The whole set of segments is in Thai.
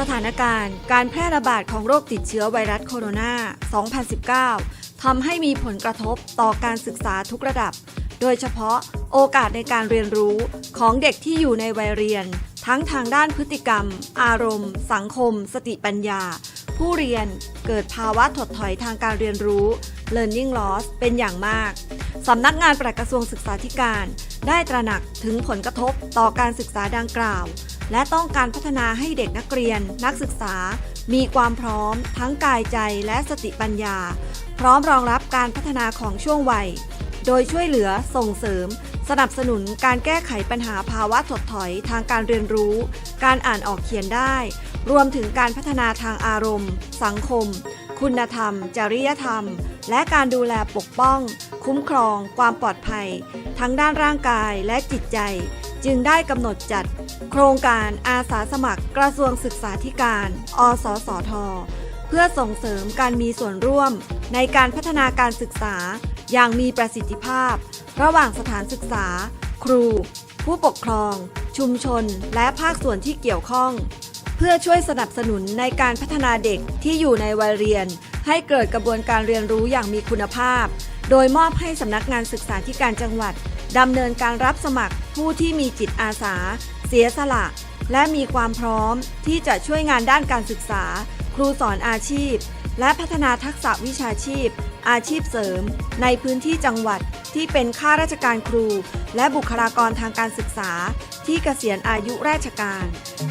สถานการณ์การแพร่ระบาดของโรคติดเชื้อไวรัสโคโรนา 2019 ทำให้มีผลกระทบต่อการศึกษาทุกระดับ โดยเฉพาะโอกาสในการเรียนรู้ของเด็กที่อยู่ในวัยเรียน ทั้งทางด้านพฤติกรรม อารมณ์ สังคม สติปัญญา ผู้เรียนเกิดภาวะถดถอยทางการเรียนรู้ learning loss เป็นอย่างมาก สำนักงานปลัดกระทรวงศึกษาธิการ ได้ตระหนักถึงผลกระทบต่อการศึกษาดังกล่าว และต้องการพัฒนาให้เด็กนักเรียน นักศึกษา มีความพร้อม ทั้งกายใจและสติปัญญา พร้อมรองรับการพัฒนาของช่วงวัย โดยช่วยเหลือส่งเสริม สนับสนุนการแก้ไขปัญหาภาวะถดถอยทางการเรียนรู้ การอ่านออกเขียนได้ รวมถึงการพัฒนาทางอารมณ์ สังคม คุณธรรม จริยธรรม และการดูแลปกป้อง คุ้มครอง ความปลอดภัย ทั้งด้านร่างกายและจิตใจ จึงได้กำหนดจัด โครงการอาสาสมัครกระทรวงศึกษาธิการ อสสท เพื่อส่งเสริมการมีส่วนร่วม ในการพัฒนาการศึกษาอย่างมีประสิทธิภาพ ระหว่างสถานศึกษา ครู ผู้ปกครอง ชุมชน และภาคส่วนที่เกี่ยวข้อง เพื่อช่วยสนับสนุนในการพัฒนาเด็กที่อยู่ในวัยเรียน ให้เกิดกระบวนการเรียนรู้อย่างมีคุณภาพ โดยมอบให้สำนักงานศึกษาธิการจังหวัดดำเนินการรับสมัครผู้ที่มีจิตอาสา เสียสละ และมีความพร้อมที่จะช่วยงานด้านการศึกษา ครูสอนอาชีพ และพัฒนาทักษะวิชาชีพ อาชีพเสริม ในพื้นที่จังหวัดที่เป็นข้าราชการครู และบุคลากรทางการศึกษา ที่เกษียณอายุราชการ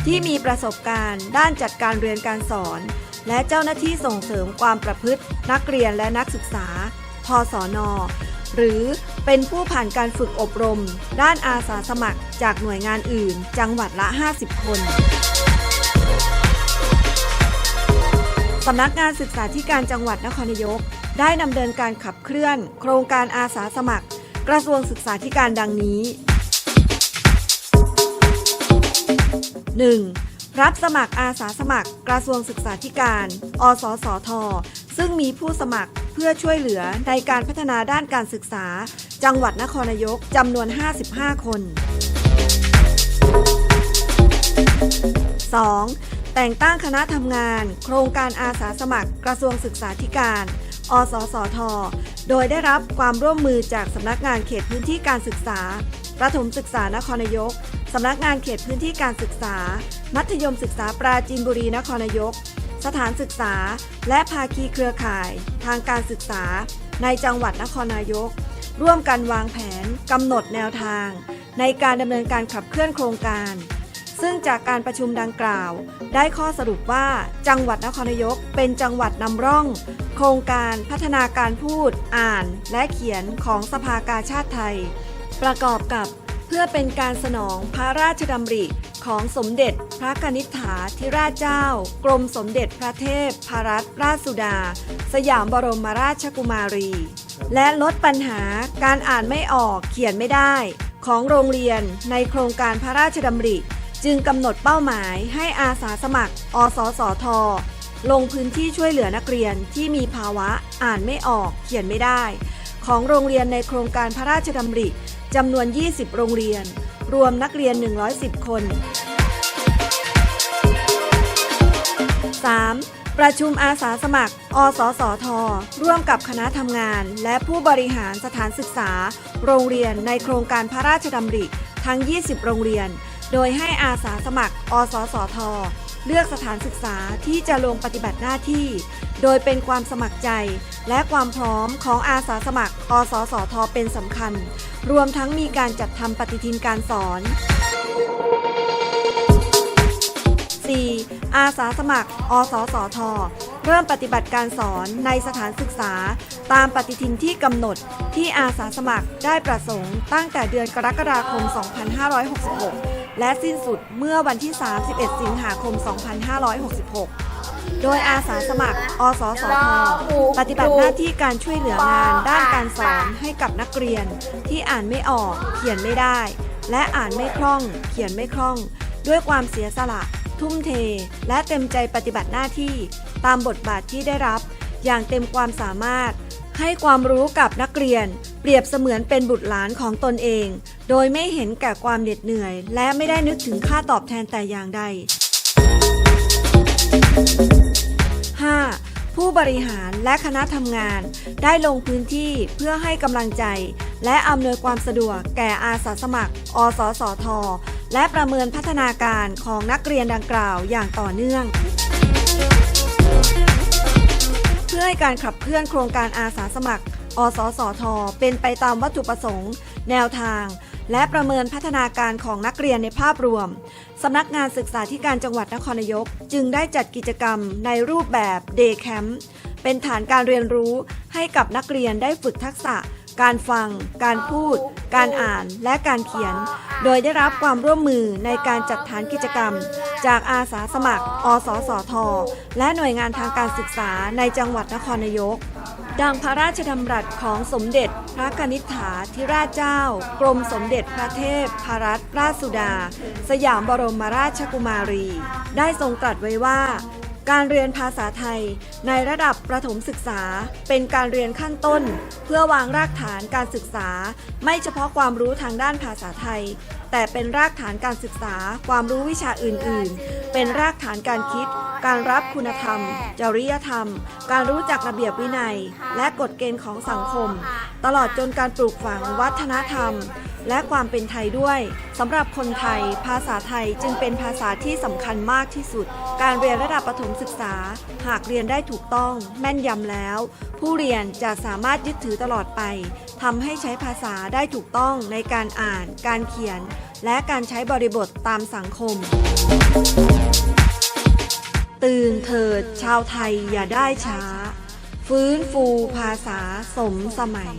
ที่มีประสบการณ์ด้านจัดการเรียนการสอน และเจ้าหน้าที่ส่งเสริมความประพฤติ นักเรียนและนักศึกษา พศน หรือเป็นผู้ผ่านการฝึกอบรม ด้านอาสาสมัครจากหน่วยงานอื่น จังหวัดละ 50 คนสำนักงานศึกษาธิการจังหวัดนครนายก ได้ดำเนินการขับเคลื่อน โครงการอาสาสมัคร กระทรวงศึกษาธิการดังนี้ 1. รับสมัครอาสาสมัคร กระทรวงศึกษาธิการ อสสท ซึ่งมีผู้สมัคร เพื่อช่วยเหลือในการพัฒนาด้านการศึกษา จังหวัดนครนายกจำนวน 55 คน 2. แต่งตั้งคณะทำงาน โครงการอาสาสมัคร กระทรวงศึกษาธิการ อสสท โดยได้รับความร่วมมือจากสำนักงานเขตพื้นที่การศึกษา ประถมศึกษานครนายก สำนักงานเขตพื้นที่การศึกษา มัธยมศึกษาปราจีนบุรีนครนายก สถานศึกษา และภาคีเครือข่าย ทางการศึกษา ในจังหวัดนครนายก ร่วมกันวางแผนกำหนดแนวทาง ในการดำเนินการขับเคลื่อนโครงการ ซึ่งจากการประชุมดังกล่าว ได้ข้อสรุปว่าจังหวัดนครนายกเป็นจังหวัดนำร่อง โครงการพัฒนาการพูด อ่าน และเขียนของสภากาชาติไทย ประกอบกับ เพื่อเป็นการสนองพระราชดำริของสมเด็จพระกนิษฐาธิราชเจ้า กรมสมเด็จพระเทพพรัตนราชสุดา สยามบรมราชกุมารี และลดปัญหาการอ่านไม่ออกเขียนไม่ได้ ของโรงเรียนในโครงการพระราชดำริ จึงกำหนดเป้าหมายให้อาสาสมัคร อสสท ลงพื้นที่ช่วยเหลือนักเรียนที่มีภาวะอ่านไม่ออกเขียนไม่ได้ ของโรงเรียนในโครงการพระราชดำริจำนวน 20 โรงเรียน รวมนักเรียน 110 คน 3. ประชุมอาสาสมัคร อสสท ร่วมกับคณะทำงาน และผู้บริหารสถานศึกษา โรงเรียนในโครงการพระราชดำริทั้ง 20 โรงเรียน โดยให้อาสาสมัคร อสสท เลือกสถานศึกษาที่จะลงปฏิบัติหน้าที่ โดยเป็นความสมัครใจและความพร้อมของอาสาสมัคร อสสท เป็นสำคัญ รวมทั้งมีการจัดทำปฏิทินการสอน 4. อาสาสมัคร อสสท เริ่มปฏิบัติการสอนในสถานศึกษา ตามปฏิทินที่กำหนดที่อาสาสมัครได้ประสงค์ตั้งแต่เดือนกรกฎาคม 2566 และสิ้นสุดเมื่อวันที่ 31 สิงหาคม 2566 โดยอาสาสมัคร อสสทปฏิบัติหน้าที่การช่วยเหลืองานด้านการสอนให้กับนักเรียน ที่อ่านไม่ออก เขียนไม่ได้ และอ่านไม่คล่อง เขียนไม่คล่อง ด้วยความเสียสละ ทุ่มเท และเต็มใจปฏิบัติหน้าที่ ตามบทบาทที่ได้รับ อย่างเต็มความสามารถ ให้ความรู้กับนักเรียน เปรียบเสมือนเป็นบุตรหลานของตนเอง โดยไม่เห็นแก่ความเหน็ดเหนื่อย และไม่ได้นึกถึงค่าตอบแทนแต่อย่างใด 5. ผู้บริหารและคณะทำงาน ได้ลงพื้นที่เพื่อให้กำลังใจ และอำนวยความสะดวกแก่อาสาสมัคร อสสท และประเมินพัฒนาการของนักเรียนดังกล่าวอย่างต่อเนื่อง พื่อให้การขับเคลื่อนโครงการอาสาสมัคร อสสท เป็นไปตามวัตถุประสงค์ แนวทาง และประเมินพัฒนาการของนักเรียนในภาพรวม สำนักงานศึกษาธิการจังหวัดนครนายก จึงได้จัดกิจกรรมในรูปแบบ Day Camp เป็นฐานการเรียนรู้ให้กับนักเรียนได้ฝึกทักษะ การฟัง การพูด การอ่าน และการเขียน โดยได้รับความร่วมมือในการจัดฐานกิจกรรม จากอาสาสมัคร อสสท และหน่วยงานทางการศึกษาในจังหวัดนครนายก ดังพระราชดำรัสของสมเด็จ พระกนิษฐาธิราชเจ้า กรมสมเด็จพระเทพพรัตนราชสุดา สยามบรมราชกุมารี ได้ทรงตรัสไว้ว่า การเรียนภาษาไทย ในระดับประถมศึกษา เป็นการเรียนขั้นต้น เพื่อวางรากฐานการศึกษา ไม่เฉพาะความรู้ทางด้านภาษาไทย แต่เป็นรากฐานการศึกษา ความรู้วิชาอื่น ๆ เป็นรากฐานการคิด การรับคุณธรรม จริยธรรม การรู้จักระเบียบวินัย และกฎเกณฑ์ของสังคม ตลอดจนการปลูกฝังวัฒนธรรม และความเป็นไทยด้วยสำหรับคนไทย ภาษาไทยจึงเป็นภาษาที่สำคัญมากที่สุด การเรียนระดับประถมศึกษา หากเรียนได้ถูกต้อง แม่นยำแล้ว ผู้เรียนจะสามารถยึดถือตลอดไปทำให้ใช้ภาษาได้ถูกต้องในการอ่าน การเขียน และการใช้บริบทตามสังคม ตื่นเถิด ชาวไทยอย่าได้ช้า ฟื้นฟูภาษาสมสมัย